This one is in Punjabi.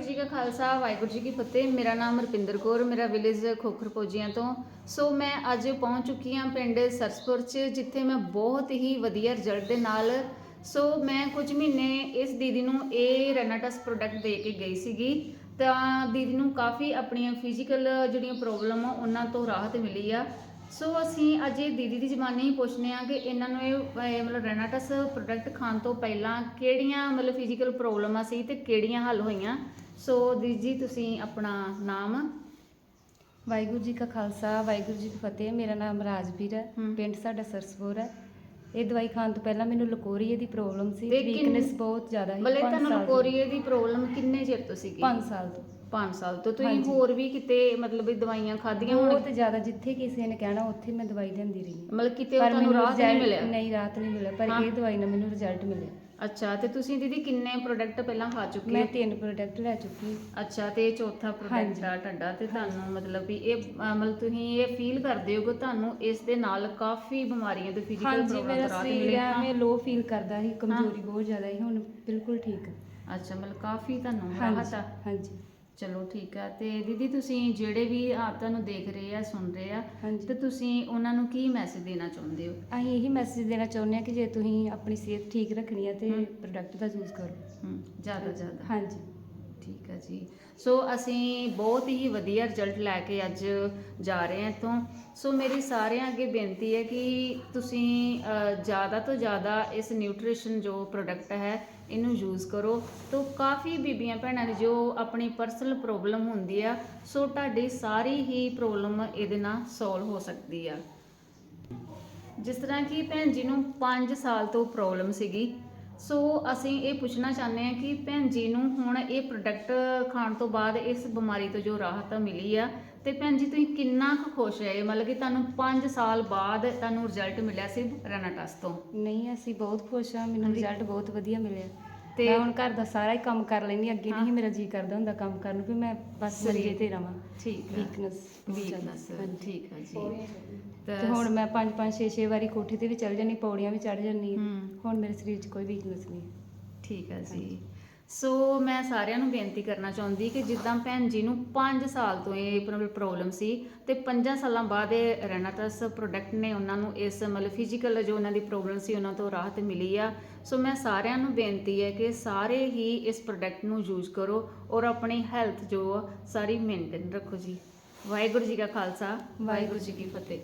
ਵਾਹਿਗੁਰੂ ਜੀ ਕਾ ਖਾਲਸਾ, ਵਾਹਿਗੁਰੂ ਜੀ ਕੀ ਫਤਿਹ। ਮੇਰਾ ਨਾਮ ਰਪਿੰਦਰ ਕੌਰ, ਮੇਰਾ ਵਿਲੇਜ ਖੋਖਰ ਪੋਜੀਆਂ ਤੋਂ। ਸੋ ਮੈਂ ਅੱਜ ਪਹੁੰਚ ਚੁੱਕੀ ਹਾਂ ਪਿੰਡ ਸਰਸਪੁਰ 'ਚ, ਜਿੱਥੇ ਮੈਂ ਬਹੁਤ ਹੀ ਵਧੀਆ ਰਿਜ਼ਲਟ ਦੇ ਨਾਲ ਸੋ ਮੈਂ ਕੁਝ ਮਹੀਨੇ ਇਸ ਦੀਦੀ ਨੂੰ ਇਹ ਰੈਨਾਟਸ ਪ੍ਰੋਡਕਟ ਦੇ ਕੇ ਗਈ ਸੀਗੀ। ਤਾਂ ਦੀਦੀ ਨੂੰ ਕਾਫੀ ਆਪਣੀਆਂ ਫਿਜ਼ੀਕਲ ਜਿਹੜੀਆਂ ਪ੍ਰੋਬਲਮ ਆ, ਉਹਨਾਂ ਤੋਂ ਰਾਹਤ ਮਿਲੀ ਆ। ਸੋ ਅਸੀਂ ਅੱਜ ਇਹ ਦੀਦੀ ਦੀ ਜ਼ਬਾਨੀ ਹੀ ਪੁੱਛਨੇ ਆ ਕਿ ਇਹਨਾਂ ਨੂੰ ਇਹ ਇਹ ਮਤਲਬ ਰੈਨਾਟਸ ਪ੍ਰੋਡਕਟ ਖਾਣ ਤੋਂ ਪਹਿਲਾਂ ਕਿਹੜੀਆਂ ਮਤਲਬ ਫਿਜ਼ੀਕਲ ਪ੍ਰੋਬਲਮਾਂ ਸੀ ਤੇ ਕਿਹੜੀਆਂ ਹੱਲ ਹੋਈਆਂ। ਸੋ ਦੀਦੀ ਜੀ ਤੁਸੀਂ ਆਪਣਾ ਨਾਮ? ਵਾਹਿਗੁਰੂ ਜੀ ਕਾ ਖਾਲਸਾ ਵਾਹਿਗੁਰੂ ਜੀ ਕੀ ਫਤਿਹ। ਮੇਰਾ ਨਾਮ ਰਾਜਵੀਰ ਹੈ। ਹਮ। ਪਿੰਡ ਸਾਡਾ ਸਰਸਪੁਰ ਹੈ। ਇਹ ਦਵਾਈ ਖਾਣ ਤੋਂ ਪਹਿਲਾਂ ਮੈਨੂੰ ਲਕੋਰੀਏ ਦੀ ਪ੍ਰੋਬਲਮ ਸੀ। ਤੇ ਕਿੰਨ- ਵੀਕਨੈਸ ਬਹੁਤ ਜ਼ਿਆਦਾ ਸੀ। ਮਤਲਬ ਪੰਜ ਤੁਹਾਨੂੰ ਸਾਲ ਤੋਂ। ਕੋਰੀਏ ਦੀ ਪ੍ਰੋਬਲਮ ਕਿੰਨੇ ਚਿਰ ਤੋਂ ਸੀਗੀ? 5 ਸਾਲ ਤੋਂ। 5 ਸਾਲ ਤੋਂ। ਤੁਸੀਂ ਹਾਂਜੀ। ਹੋਰ ਵੀ ਕਿਤੇ ਮਤਲਬ ਵੀ ਦਵਾਈਆਂ ਖਾਧੀਆਂ ਹੋਣ? ਬਹੁਤ ਜ਼ਿਆਦਾ ਜਿੱਥੇ ਕਿਸੇ ਨੇ ਕਹਿਣਾ ਉੱਥੇ ਮੈਂ ਦਵਾਈ ਲੈਂਦੀ ਰਹੀ। ਹਾਂ। ਮਤਲਬ ਕਿਤੇ ਤੁਹਾਨੂੰ ਰਾਹਤ ਨਹੀਂ result- ਮਿਲਿਆ? ਨਹੀਂ ਰਾਹਤ ਨਹੀਂ ਮਿਲਿਆ। ਪਰ ਹਾਂ। ਇਹ ਦਵਾਈ ਨਾਲ ਮੈਨੂੰ ਰਿਜ਼ਲਟ ਮਿਲਿਆ। ਅੱਛਾ ਤੇ ਤੁਸੀਂ ਦੀਦੀ ਕਿੰਨੇ ਪ੍ਰੋਡਕਟ ਪਹਿਲਾਂ ਖਾ ਚੁੱਕੇ ਮੈਂ ਹੋ? ਤਿੰਨ ਪ੍ਰੋਡਕਟ ਲੈ ਚੁੱਕੀ ਅੱਛਾ ਤੇ ਇਹ ਚੌਥਾ ਪ੍ਰੋਡਕਟ ਹਾਂਜੀ। ਆ ਤੁਹਾਡਾ ਤੇ ਤੁਹਾਨੂੰ ਮਤਲਬ ਵੀ ਇਹ ਅਹ, ਮਤਲਬ ਤੁਸੀਂ ਇਹ ਫੀਲ ਕਰਦੇ ਹੋ ਕਿ ਤੁਹਾਨੂੰ ਇਸ ਦੇ ਨਾਲ ਕਾਫੀ ਬਿਮਾਰੀਆਂ ਤੋਂ ਫਿਜ਼ੀਕਲ ਹਾਂਜੀ ਮੇਰਾ ਸਰੀਰ ਆ। ਮੈਂ ਲੋ ਫੀਲ ਕਰਦਾ ਸੀ ਕਮਜ਼ੋਰੀ ਬਹੁਤ ਜ਼ਿਆਦਾ ਸੀ ਹੁਣ ਬਿਲਕੁਲ ਠੀਕ। ਹੈ ਅੱਛਾ ਮਤਲਬ ਕਾਫੀ ਤੁਹਾਨੂੰ ਰਾਹਤ ਹਾਂਜੀ ਆ। ਹਾਂਜੀ। ਚਲੋ ਠੀਕ ਆ। ਤੇ ਦੀਦੀ ਤੁਸੀਂ ਜਿਹੜੇ ਵੀ ਆ ਤੁਹਾਨੂੰ ਦੇਖ ਰਹੇ ਆ ਸੁਣ ਰਹੇ ਆ ਹਾਂਜੀ। ਤੇ ਤੁਸੀਂ ਉਹਨਾਂ ਨੂੰ ਕੀ ਮੈਸੇਜ ਦੇਣਾ ਚਾਹੁੰਦੇ ਹੋ? ਅਸੀਂ ਇਹੀ ਮੈਸੇਜ ਦੇਣਾ ਚਾਹੁੰਦੇ ਹਾਂ ਕਿ ਜੇ ਤੁਸੀਂ ਆਪਣੀ ਸਿਹਤ ਠੀਕ ਰੱਖਣੀ ਹੈ ਤੇ ਹਮ। ਪ੍ਰੋਡਕਟ ਦਾ ਯੂਜ਼ ਕਰੋ। ਹਮ, ਜ਼ਿਆਦਾ ਜ਼ਿਆਦਾ। ਹਾਂਜੀ। ਠੀਕ ਹੈ ਜੀ। ਸੋ ਅਸੀਂ ਬਹੁਤ ਹੀ ਵਧੀਆ ਰਿਜ਼ਲਟ ਲੈ ਕੇ ਅੱਜ ਜਾ ਰਹੇ ਹਾਂ ਇੱਥੋਂ। ਸੋ ਮੇਰੀ ਸਾਰਿਆਂ ਅੱਗੇ ਬੇਨਤੀ ਹੈ ਕਿ ਤੁਸੀਂ ਜ਼ਿਆਦਾ ਤੋਂ ਜ਼ਿਆਦਾ ਇਸ ਨਿਊਟ੍ਰੀਸ਼ਨ ਜੋ ਪ੍ਰੋਡਕਟ ਹੈ, ਇਹਨੂੰ ਯੂਜ਼ ਕਰੋ। ਤੋ ਕਾਫੀ ਬੀਬੀਆਂ ਭੈਣਾਂ ਦੀ ਜੋ ਆਪਣੀ ਪਰਸਨਲ ਪ੍ਰੋਬਲਮ ਹੁੰਦੀ ਆ, ਸੋ ਤੁਹਾਡੀ ਸਾਰੀ ਹੀ ਪ੍ਰੋਬਲਮ ਇਹਦੇ ਨਾਲ ਸੋਲਵ ਹੋ ਸਕਦੀ ਆ। ਜਿਸ ਤਰ੍ਹਾਂ ਕਿ ਭੈਣ ਜੀ ਨੂੰ 5 ਸਾਲ ਤੋਂ ਪ੍ਰੋਬਲਮ ਸੀਗੀ। ਸੋ ਅਸੀਂ ਇਹ ਪੁੱਛਣਾ ਚਾਹੁੰਦੇ ਹਾਂ ਕਿ ਭੈਣ ਜੀ ਨੂੰ ਹੁਣ ਇਹ ਪ੍ਰੋਡਕਟ ਖਾਣ ਤੋਂ ਬਾਅਦ ਇਸ ਬਿਮਾਰੀ ਤੋਂ ਜੋ ਰਾਹਤ ਮਿਲੀ ਆ ਤੇ ਭੈਣ ਜੀ ਤੁਸੀਂ ਕਿੰਨਾ ਕੁ ਖੁਸ਼ ਰਹੇ? ਮਤਲਬ ਕਿ ਤੁਹਾਨੂੰ 5 ਸਾਲ ਬਾਅਦ ਤੁਹਾਨੂੰ ਰਿਜ਼ਲਟ ਮਿਲਿਆ ਸੀ ਰੈਨਾਟਸ ਤੋਂ। ਨਹੀਂ ਅਸੀਂ ਬਹੁਤ ਖੁਸ਼ ਹਾਂ ਮੈਨੂੰ। ਰਿਜ਼ਲਟ ਬਹੁਤ ਵਧੀਆ ਮਿਲਿਆ। ਤੇ- ਮੈਂ ਹੁਣ ਘਰ ਦਾ ਸਾਰਾ ਹੀ ਕੰਮ ਕਰ ਲੈਂਦੀ ਅੱਗੇ। ਨਹੀਂ ਮੇਰਾ ਜੀ ਕਰਦਾ ਹੁੰਦਾ ਕੰਮ ਕਰਨ ਨੂੰ ਵੀ ਮੈਂ ਬਸ। ਮੰਜੇ ਤੇ ਰਵਾਂ। ਠੀਕ ਵੀਕਨੈਸ ਵੀਕਨੈਸ ਠੀਕ ਹੈ ਜੀ। ਤੇ ਹੁਣ ਮੈਂ 5 5 6 6 ਵਾਰੀ ਕੋਠੇ ਤੇ ਵੀ ਚੜ ਜਾਂਦੀ ਪੌੜੀਆਂ ਵੀ ਚੜ। ਹੂੰ। ਹੁਣ ਮੇਰੇ ਸਰੀਰ 'ਚ ਕੋਈ ਵੀਕਨੈਸ ਨਹੀਂ। ਠੀਕ ਹੈ ਜੀ। ਸੋ ਮੈਂ ਸਾਰਿਆਂ ਨੂੰ ਬੇਨਤੀ ਕਰਨਾ ਚਾਹੁੰਦੀ ਕਿ ਜਿੱਦਾਂ ਭੈਣ ਜੀ ਨੂੰ 5 ਸਾਲ ਤੋਂ ਇਹ ਪ੍ਰੋਬਲਮ ਸੀ ਤੇ 5 ਸਾਲਾਂ ਬਾਅਦ ਇਹ ਰੈਨਾਟਸ ਪ੍ਰੋਡਕਟ ਨੇ ਉਹਨਾਂ ਨੂੰ ਇਸ ਮਤਲਬ ਫਿਜ਼ੀਕਲ ਜੋ ਉਹਨਾਂ ਦੀ ਪ੍ਰੋਬਲਮ ਸੀ ਉਹਨਾਂ ਤੋਂ ਰਾਹਤ ਮਿਲੀ ਆ। ਸੋ ਮੈਂ ਸਾਰਿਆਂ ਨੂੰ ਬੇਨਤੀ ਹੈ ਕਿ ਸਾਰੇ ਹੀ ਇਸ ਪ੍ਰੋਡਕਟ ਨੂੰ ਯੂਜ਼ ਕਰੋ ਔਰ ਆਪਣੀ ਹੈਲਥ ਜੋ ਆ, ਸਾਰੀ ਮੇਨਟੇਨ ਰੱਖੋ ਜੀ। ਵਾਹਿਗੁਰੂ ਜੀ ਕਾ ਖਾਲਸਾ, ਵਾਹਿਗੁਰੂ ਜੀ ਕੀ ਫਤਿਹ।